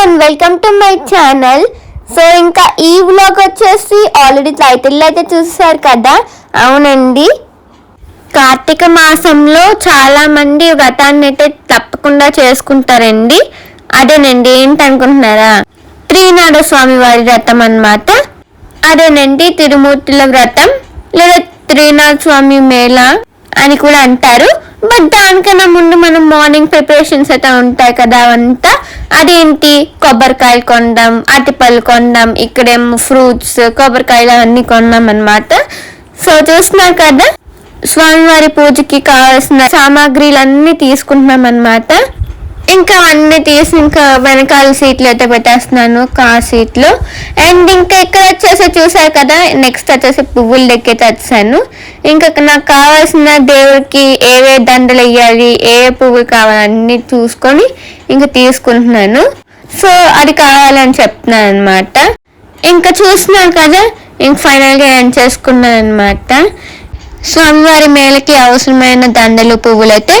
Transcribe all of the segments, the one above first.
And welcome to my channel so ఇంకా ఈ vlog వచ్చేసి ఆల్రెడీ టైటిల్ అయితే చూసారు కదా? అవునండి. కార్తీక మాసంలో చాలా మంది వ్రతాన్ని అయితే తప్పకుండా చేసుకుంటారండి. అదేనండి ఏంటనుకుంటున్నారా? త్రీనాథ స్వామి వారి వ్రతం అన్నమాట. అదేనండి తిరుమూర్తుల వ్రతం లేదా త్రీనాథ స్వామి మేళ అని కూడా అంటారు. బట్ దానికన్నా ముందు మనం మార్నింగ్ ప్రిపరేషన్స్ అయితే ఉంటాయి కదా అవంతా అదేంటి? కొబ్బరికాయలు కొనడం అరటిపళ్ళు కొనడం ఇక్కడేమో ఫ్రూట్స్ కొబ్బరికాయలు అవన్నీ కొన్నాం అనమాట సో చూస్తున్నారు కదా? స్వామివారి పూజకి కావాల్సిన సామాగ్రిలన్నీ తీసుకుంటున్నాం అనమాట ఇంకా అన్ని తీసి ఇంకా వెనకాల సీట్లు అయితే పెట్టేస్తున్నాను కార్ సీట్లు అండ్ ఇంకా ఇక్కడ వచ్చేసి చూసారు కదా నెక్స్ట్ వచ్చేసి పువ్వులు దగ్గర వచ్చాను ఇంకా నాకు కావాల్సిన దేవుడికి ఏవే దండలు వేయాలి ఏ ఏ పువ్వులు కావాలన్నీ చూసుకొని ఇంకా తీసుకుంటున్నాను. సో అది కావాలని చెప్తున్నాను అనమాట ఇంకా చూస్తున్నాను కదా ఇంక ఫైనల్గా ఏం చేసుకున్నాను అనమాట స్వామివారి మేలకి అవసరమైన దండలు పువ్వులు అయితే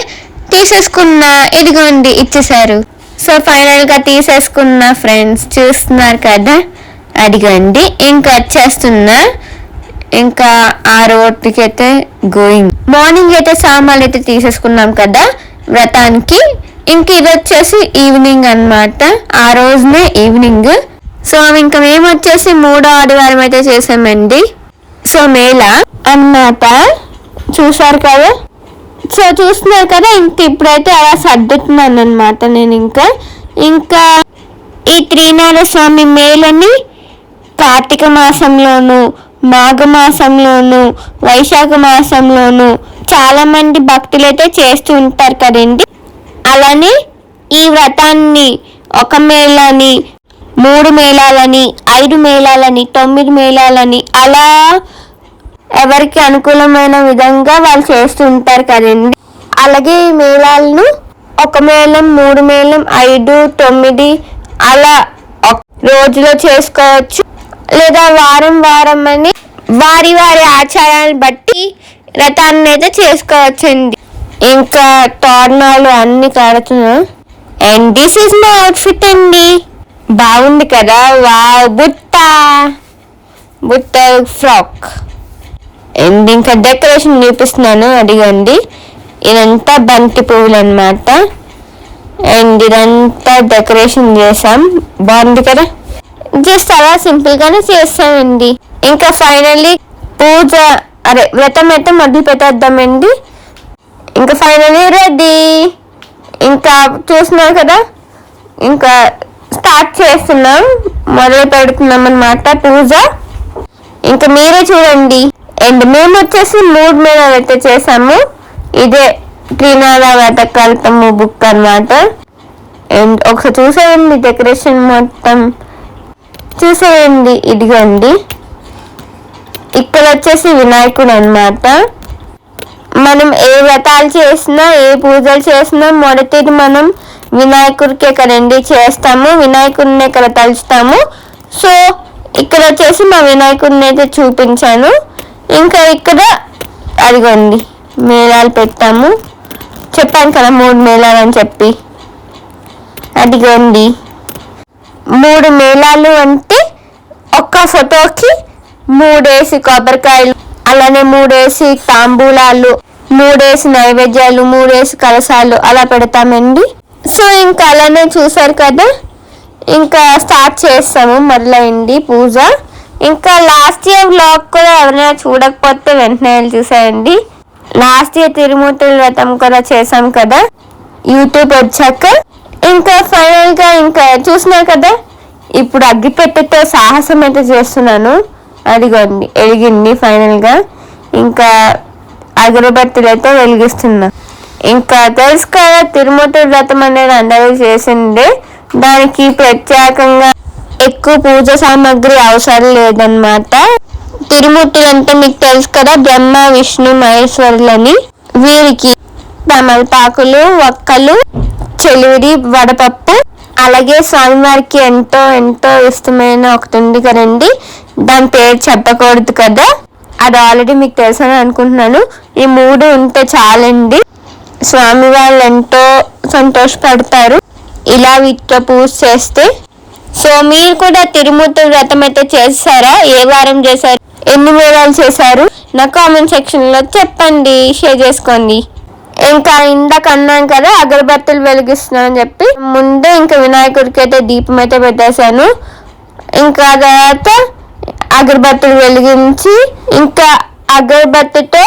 తీసేసుకున్న ఇదిగోండి ఇచ్చేసారు సో ఫైనల్గా తీసేసుకున్న ఫ్రెండ్స్ చూస్తున్నారు కదా? అడిగండి ఇంకా వచ్చేస్తున్నా ఇంకా ఆ రోడ్కి అయితే గోయింగ్ మార్నింగ్ అయితే సామాన్లు అయితే తీసేసుకున్నాం కదా వ్రతానికి. ఇంక ఇది వచ్చేసి ఈవినింగ్ అన్నమాట. ఆ రోజునే ఈవినింగ్ సో ఇంకా మేము వచ్చేసి మూడో ఆదివారం అయితే చేసామండి. సో మేళ అన్నమాట. చూసారు కదా? సో చూస్తున్నారు కదా ఇంక ఇప్పుడైతే అలా సర్దుతున్నాను అనమాట నేను ఇంకా. ఇంకా ఈ త్రీనాథ స్వామి మేలని కార్తీక మాసంలోను మాఘమాసంలోను వైశాఖ మాసంలోను చాలా మంది భక్తులు అయితే చేస్తూ ఉంటారు కదండి. అలానే ఈ వ్రతాన్ని ఒక మేళాని మూడు మేళాలని ఐదు మేళాలని తొమ్మిది మేళాలని అలా ఎవరికి అనుకూలమైన విధంగా వాళ్ళు చేస్తూ ఉంటారు కదండి. అలాగే ఈ మేళాలను ఒక మేళం మూడు మేళం ఐదు తొమ్మిది అలా రోజులో చేసుకోవచ్చు. లేదా వారం వారం అని వారి వారి ఆచారాన్ని బట్టి రథాన్ని అయితే చేసుకోవచ్చండి. ఇంకా తోరణాలు అన్ని కడుతున్నా. And this is my outfit అండి. బాగుంది కదా? వా బుట్ట. బుట్ట ఫ్రాక్. అండ్ ఇంకా డెకరేషన్ చూపిస్తున్నాను అడిగండి ఇదంతా బంతి పువ్వులు అనమాట అండ్ ఇదంతా డెకరేషన్ చేసాం బాగుంది కదా? జస్ట్ అలా సింపుల్ గానే చేస్తామండి. ఇంకా ఫైనల్లీ పూజ అరే వ్రతం అయితే మొదలు పెట్టేద్దామండి. ఇంకా ఫైనల్లీ రెడీ ఇంకా చూస్తున్నారు కదా? ఇంకా స్టార్ట్ చేస్తున్నాం. మొదలు పెడుతున్నాం అనమాట పూజ. ఇంకా మీరే చూడండి. అండ్ మేము వచ్చేసి మూడు మీద అయితే చేసాము. ఇదే త్రినాథ వెతకల్పము బుక్ అన్నమాట. అండ్ ఒకసారి చూసేయండి డెకరేషన్ మొత్తం. చూసేయండి ఇదిగోండి. ఇక్కడ వచ్చేసి వినాయకుడు అన్నమాట. మనం ఏ వ్రతాలు చేసినా ఏ పూజలు చేసినా మొదటిది మనం వినాయకుడికి ఇక్కడ ఎండి చేస్తాము వినాయకుడిని ఇక్కడ తలుచుతాము సో ఇక్కడ వచ్చేసి మా వినాయకుడిని అయితే చూపించాను. ఇంకా ఇక్కడ అదిగోండి మేళాలు పెట్టాము. చెప్పాను కదా మూడు మేళాలు అని చెప్పి. అదిగోండి మూడు మేళాలు అంటే ఒక్క ఫోటోకి మూడేసి కొబ్బరికాయలు అలానే మూడేసి తాంబూలాలు మూడేసి నైవేద్యాలు మూడేసి కలసాలు అలా పెడతామండి. సో ఇంకా అలానే చూసారు కదా? ఇంకా స్టార్ట్ చేస్తాము మొదలైంది పూజ. ఇంకా లాస్ట్ ఇయర్ బ్లాగ్ కూడా ఎవరైనా చూడకపోతే వెంటనే చూసేయండి. లాస్ట్ ఇయర్ తిరుమూర్తుల వ్రతం కూడా చేసాం కదా. యూట్యూబ్ వచ్చాక. ఇంకా ఫైనల్గా ఇంకా చూసినారు కదా? ఇప్పుడు అగ్గిపెట్టెతో సాహసం అయితే చేస్తున్నాను. అదిగోండి ఎలిగింది ఫైనల్గా. ఇంకా అగరబత్తులు అయితే వెలిగిస్తున్నా. ఇంకా తెలుసు కదా తిరుమూర్తుల వ్రతం అనేది అందరూ చేసిందే. దానికి ప్రత్యేకంగా ఎక్కువ పూజ సామాగ్రి అవసరం లేదన్నమాట. తిరుమూర్తులు అంటే మీకు తెలుసు కదా బ్రహ్మ విష్ణు మహేశ్వరులని. వీరికి తమలపాకులు ఒక్కలు చెలివిడి వడపప్పు అలాగే స్వామివారికి ఎంతో ఎంతో ఇష్టమైన ఒకటి ఉంది కదండి. దాని పేరు చెప్పకూడదు కదా. అది ఆల్రెడీ మీకు తెలుసని అనుకుంటున్నాను. ఈ మూడు ఉంటే చాలండి. స్వామి వాళ్ళు ఎంతో సంతోషపడతారు. ఇలా వీటితో పూజ చేస్తే సో మీరు కూడా తిరుమూర్తి వ్రతం అయితే చేస్తారా ఏ వారం చేశారు? ఎన్ని వేలాలు చేశారు? నా కామెంట్ సెక్షన్లో చెప్పండి షేర్ చేసుకోండి. ఇంకా ఇందాక అన్నాను కదా అగరబత్తులు వెలిగిస్తున్నాను చెప్పి. ముందే ఇంకా వినాయకుడికి అయితే దీపం అయితే పెట్టేశాను. ఇంకా తర్వాత అగరబత్తులు వెలిగించి ఇంకా అగరబత్తితో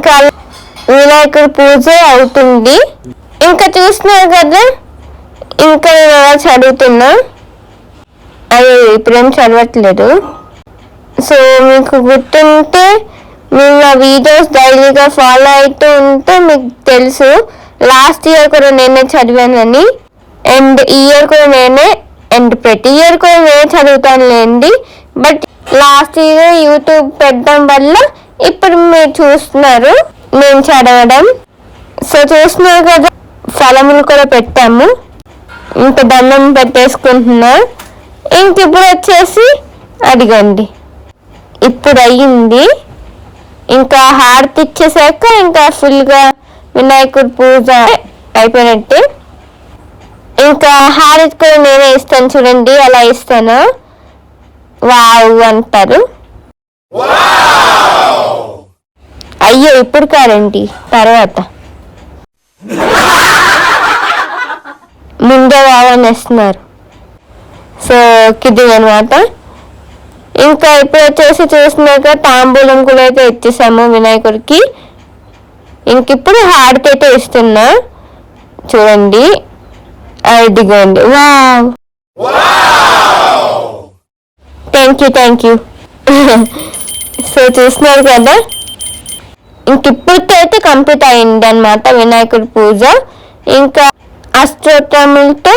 ఇంకా వినాయకుడి పూజ అవుతుంది. ఇంకా చూస్తున్నారు కదా ఇంకా నేను అలా చదువుతున్నా? అయ్యో ఇప్పుడేం చదవట్లేదు. సో మీకు గుర్తుంటే మీరు నా వీడియోస్ డైలీగా ఫాలో అవుతూ ఉంటే మీకు తెలుసు. లాస్ట్ ఇయర్ కూడా నేనే చదివానని అండ్ ఇయర్ కూడా నేనే అండ్ ప్రతి ఇయర్ కూడా నేనే చదువుతానులేండి. బట్ లాస్ట్ ఇయర్ యూట్యూబ్ పెట్టడం వల్ల ఇప్పుడు మీరు చూస్తున్నారు మేము చదవడం. సో చూస్తున్నారు కదా ఫలములు కూడా పెట్టాము. ఇంకా దండం పెట్టేసుకుంటున్నా. ఇంక ఇప్పుడు వచ్చేసి అడిగండి. ఇప్పుడు అయ్యింది. ఇంకా హారతి ఇచ్చేసాక ఇంకా ఫుల్గా వినాయకుడి పూజ అయిపోయినట్టే. ఇంకా హారతి కూడా నేనే ఇస్తాను చూడండి అలా ఇస్తాను. వావ్ అంటారు. అయ్యో ఇప్పుడు కాదండి తర్వాత. ముందే వావనేస్తున్నారు సో ఇది అనమాట ఇంకా ఇప్పుడు వచ్చేసి చూసినాక తాంబూలం కూడా అయితే ఇచ్చేసాము వినాయకుడికి. ఇంక ఇప్పుడు హార్ట్ అయితే ఇస్తున్నా. చూడండి. ఇదిగోండి. Wow. Thank you thank you so చూస్తున్నారు కదా? ఇంక ఇప్పుడు అయితే కంప్లీట్ అయింది అనమాట వినాయకుడి పూజ. ఇంకా అష్టోత్తములతో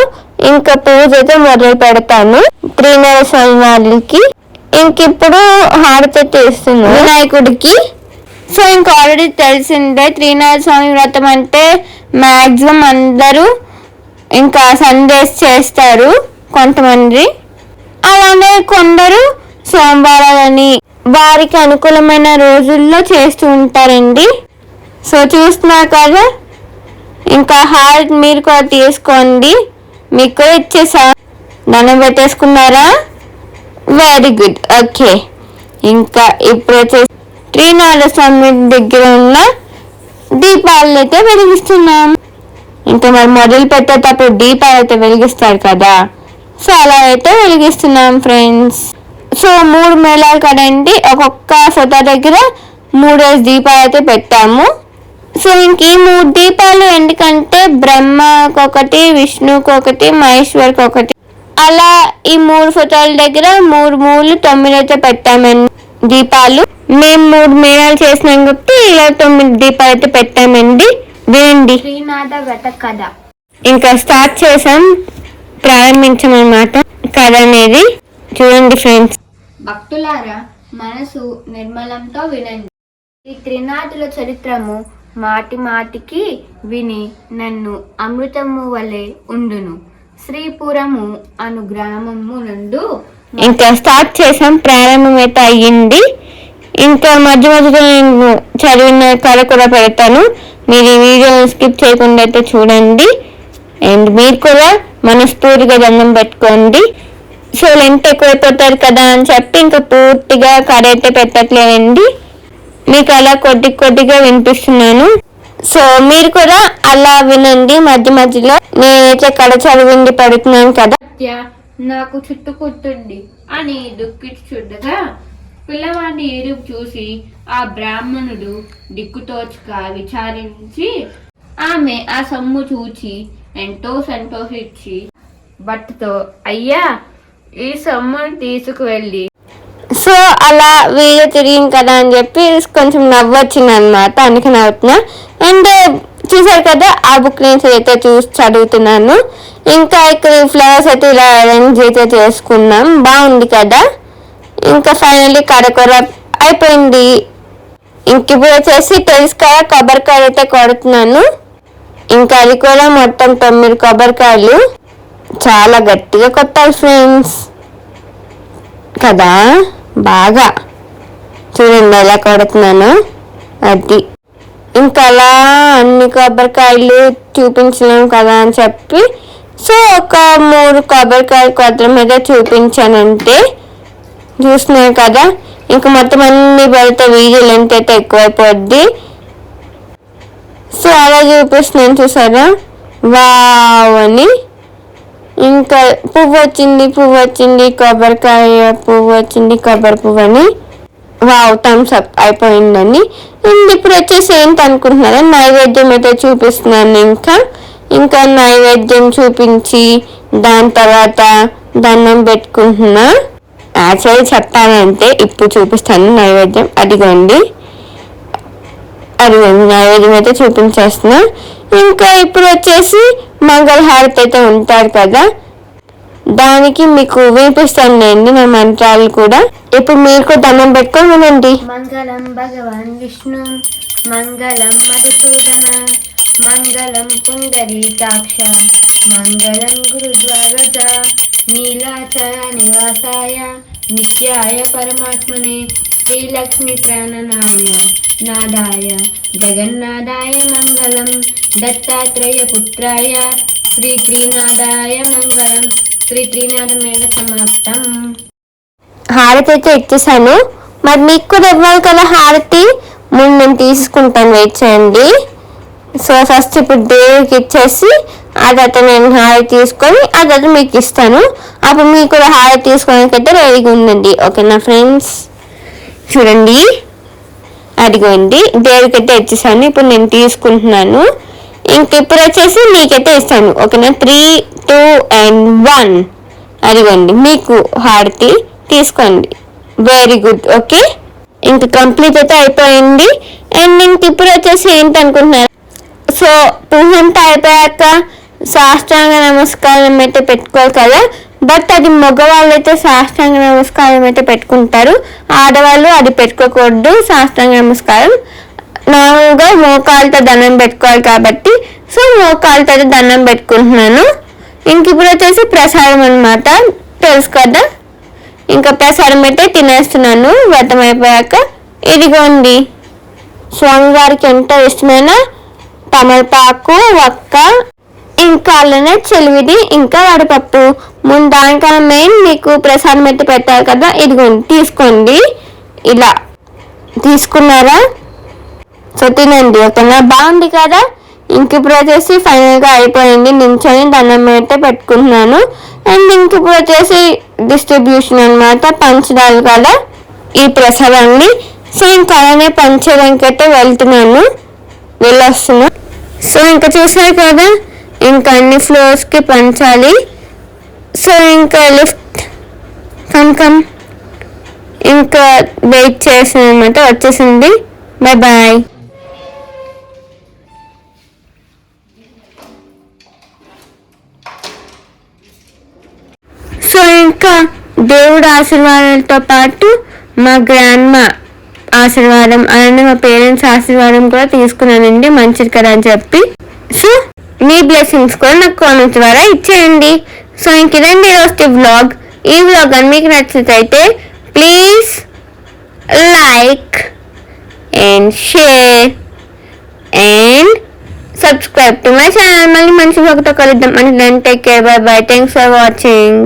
ఇంకా పూజ అయితే మొదలు పెడతాను త్రినర స్వామి వాళ్ళకి ఇంక ఇప్పుడు హారతి అయితే వినాయకుడికి. సో ఇంక ఆల్రెడీ తెలిసిందే త్రీనాథ స్వామి వ్రతం అంటే మ్యాక్సిమం అందరూ ఇంకా సండేస్ చేస్తారు కొంతమంది. అలానే కొందరు సోమవారాలని వారికి అనుకూలమైన రోజుల్లో చేస్తూ ఉంటారండి. సో చూస్తున్నారు కదా? ఇంకా హార్ట్ మీరు కూడా తీసుకోండి. మీకు కూడా ఇచ్చేసా. దండం పెట్టేసుకున్నారా? వెరీ గుడ్ ఓకే ఇంకా ఇప్పుడు వచ్చేసి శ్రీనాథ స్వామి దగ్గర ఉన్న దీపాలను అయితే వెలిగిస్తున్నాం. ఇంకా మరి మొదలు పెట్టేటప్పుడు దీపాలు అయితే వెలిగిస్తారు కదా. సో అలా అయితే వెలిగిస్తున్నాం ఫ్రెండ్స్ సో మూడు మేళాలు కదండి ఒక్కొక్క ఫోటో దగ్గర మూడేసి దీపాలు అయితే పెట్టాము. సో ఇంక ఈ మూడు దీపాలు ఎందుకంటే బ్రహ్మకొకటి విష్ణువుకి ఒకటి మహేశ్వర్కి ఒకటి అలా ఈ మూడు ఫోటోల దగ్గర మూడు మూడు తొమ్మిది అయితే పెట్టామండి దీపాలు. మేము మూడు మేళాలు చేసినాం కాబట్టి ఇలా తొమ్మిది దీపాలు అయితే పెట్టామండి. శ్రీనాథ వ్రత కథ ఇంకా స్టార్ట్ చేసాం. ప్రారంభించామన్నమాట. కథ అనేది. చూడండి ఫ్రెండ్స్. భక్తులారా మనసు నిర్మలంతో వినండి. ఈ త్రినాథుల చరిత్రము మాటి మాటికి విని నన్ను అమృతము వలె ఉండును. శ్రీపురము అను గ్రామము నుండు ఇంకా స్టార్ట్ చేసాం ప్రారంభమైతే అయ్యింది. ఇంకా మధ్య మధ్యలో నేను చదివిన కథ కూడా పెడతాను. మీరు ఈ వీడియోని స్కిప్ చేయకుండా అయితే చూడండి. అండ్ మీరు కూడా మనస్ఫూర్తిగా దండం పెట్టుకోండి. సో లెంత్ ఎక్కువైపోతారు కదా అని చెప్పి ఇంకా పూర్తిగా కరెక్ట్ అయితే పెట్టట్లేదండి. మీకు అలా కొద్ది కొద్దిగా వినిపిస్తున్నాను. సో మీరు కూడా అలా వినండి మధ్య మధ్యలో. నేనైతే కడ చదివింది పడుతున్నాను కదా. సత్య నాకు చుట్టుకుంటుంది అని దుఃఖించుండగా పిల్లవాడిని ఏడుపు చూసి ఆ బ్రాహ్మణుడు దిక్కుతోచక విచారించి ఆమె ఆ సొమ్ము చూచి ఎంతో సంతోషించి భర్తతో అయ్యా ఈ సొమ్మును తీసుకువెళ్ళి. సో అలా వీడియో తిరిగింది కదా అని చెప్పి కొంచెం నవ్వొచ్చింది అనమాట అందుకే నవ్వుతున్నా. అండ్ చూసారు కదా ఆ బుక్ నేను అయితే చూసి చదువుతున్నాను ఇంకా ఇక్కడ ఫ్లవర్స్ అయితే ఇలా అరేంజ్ అయితే చేసుకున్నాం. బాగుంది కదా. ఇంకా ఫైనల్లీ కరకొర అయిపోయింది. ఇంక ఇప్పుడు వచ్చేసి తెలుసుకాయ కదా అయితే కొడుతున్నాను. ఇంకా అది కూడా మొత్తం తొమ్మిది కొబ్బరికాయలు. చాలా గట్టిగా కొట్టాలి ఫ్రెండ్స్ కదా? బాగా. చూడండి ఎలా కొడుతున్నాను. అది. ఇంకా అలా అన్ని కొబ్బరికాయలు చూపించలేము కదా అని చెప్పి సో ఒక మూడు కొబ్బరికాయలు కొత్త మీద చూపించానంటే చూస్తున్నాయి కదా. ఇంకా మొత్తం అన్ని పెడితే వీడియో లెంత్ అయితే ఎక్కువైపోద్ది. సో అలా చూపిస్తున్నాను చూసారా? వావ్ అని. ఇంకా పువ్వు వచ్చింది పువ్వు వచ్చింది కొబ్బరికాయ పువ్వు వచ్చింది కొబ్బరి పువ్వు అని వావ్ థమ్స్ అప్ అయిపోయిందండి. అండ్ ఇప్పుడు వచ్చేసి ఏంటి అనుకుంటున్నారా నైవేద్యం అయితే చూపిస్తున్నాను ఇంకా. ఇంకా నైవేద్యం చూపించి దాని తర్వాత దండం పెట్టుకుంటున్నా. యాక్చువల్లీ చెప్పాలంటే ఇప్పుడు చూపిస్తాను నైవేద్యం. అదిగోండి. అది నైవేద్యం అయితే చూపించేస్తున్నా. ఇంకా ఇప్పుడు వచ్చేసి మంగళహారతి అయితే ఉంటారు కదా. దానికి మీకు వినిపిస్తాను నేను నా మంత్రాలు కూడా. ఇప్పుడు మీరు కూడా దండం పెట్టుకొని వినండి. మంగళం భగవాన్ విష్ణు మంగళం మధుసూదన మంగళం పుండరీకాక్ష మంగళం గురుద్వారజ నీలాచల నివాసాయ నిత్యాయ పరమాత్మనే శ్రీలక్ష్మి ప్రాణనాయ నాదాయ జగన్నాథాయ మంగళం దత్తాత్రేయ పుత్రాయ శ్రీ త్రినాదాయ మంగళం శ్రీ త్రినాథమేవ సమాప్తం. హారతి అయితే ఇచ్చేసాను. మరి మీకు కూడా ఇవ్వాలి కదా హారతి? ముందు నేను తీసుకుంటాను వెయిట్ చేయండి. సో ఫస్ట్ ఇప్పుడు దేవుడికి ఇచ్చేసి ఆ తర్వాత నేను హారతి తీసుకొని ఆ తర్వాత మీకు ఇస్తాను. అప్పుడు మీకు కూడా హారతి తీసుకోవడానికి అయితే రెడీగా ఉందండి ఓకేనా ఫ్రెండ్స్? చూడండి. అదిగోండి. దేవికైతే ఇచ్చేసాను ఇప్పుడు నేను తీసుకుంటున్నాను. ఇంక ఇప్పుడు వచ్చేసి మీకైతే ఇస్తాను. ఓకేనా? Three two and one. అదిగోండి. మీకు హారతి తీసుకోండి. Very good. ఓకే? ఇంక కంప్లీట్ అయితే అయిపోయింది. అండ్ ఇంక ఇప్పుడు వచ్చేసి ఏంటనుకుంటున్నారు? సో పువ్వు అంతా అయిపోయాక సాష్టాంగ నమస్కారం అయితే పెట్టుకోవాలి కదా. బట్ అది మగవాళ్ళు అయితే సాష్టాంగ నమస్కారం అయితే పెట్టుకుంటారు. ఆడవాళ్ళు అది పెట్టుకోకూడదు సాష్టాంగ నమస్కారం. నార్మల్గా మోకాళ్ళతో దండం పెట్టుకోవాలి కాబట్టి సో మోకాళ్ళతో అయితే దండం పెట్టుకుంటున్నాను. ఇంక ఇప్పుడు వచ్చేసి ప్రసాదం అనమాట తెలుసు కదా? ఇంకా ప్రసాదం అయితే తినేస్తున్నాను వ్రతం అయిపోయాక. ఇదిగోండి. స్వామివారికి ఎంతో ఇష్టమైన తమలపాకు వక్క ఇంకా అలానే చెలివిది ఇంకా వడపప్పు. ముందు దానికన్నా మెయిన్ మీకు ప్రసాదం అయితే పెట్టారు కదా ఇదిగోండి తీసుకోండి. ఇలా. తీసుకున్నారా? సో తినండి ఓకేనా? బాగుంది కదా? ఇంక ఇప్పుడు వచ్చేసి ఫైనల్గా అయిపోయింది. నించొని దండం అయితే పెట్టుకుంటున్నాను. అండ్ ఇంక ఇప్పుడు వచ్చేసి డిస్ట్రిబ్యూషన్ అన్నమాట పంచదారు కదా ఈ ప్రసాదాన్ని. సో ఇంకా అలానే పంచడానికి అయితే వెళ్తున్నాను. వెళ్ళొస్తున్నాను సో ఇంకా చూసారు కదా? ఇంకా అన్ని ఫ్లోర్స్కి పంచాలి. సో ఇంకా లిఫ్ట్ కమ్ కమ్ ఇంకా వెయిట్ చేసాను అనమాట వచ్చేసింది. బాయ్ బాయ్ సో ఇంకా దేవుడు ఆశీర్వాదాలతో పాటు మా గ్రాండ్ మా ఆశీర్వాదం అలానే మా పేరెంట్స్ ఆశీర్వాదం కూడా తీసుకున్నానండి మంచిది కదా అని చెప్పి. సో మీ బ్లెస్సింగ్స్ కూడా నాకు కామెంట్స్ ద్వారా ఇచ్చేయండి. సో ఇంక ఇదండి ఈరోజు వ్లాగ్ ఈ వ్లాగ్ అని మీకు నచ్చినట్లయితే please like and share and subscribe to my channel మళ్ళీ మంచి వ్లాగ్తో కలుద్దాం. అంటే take care bye bye thanks for watching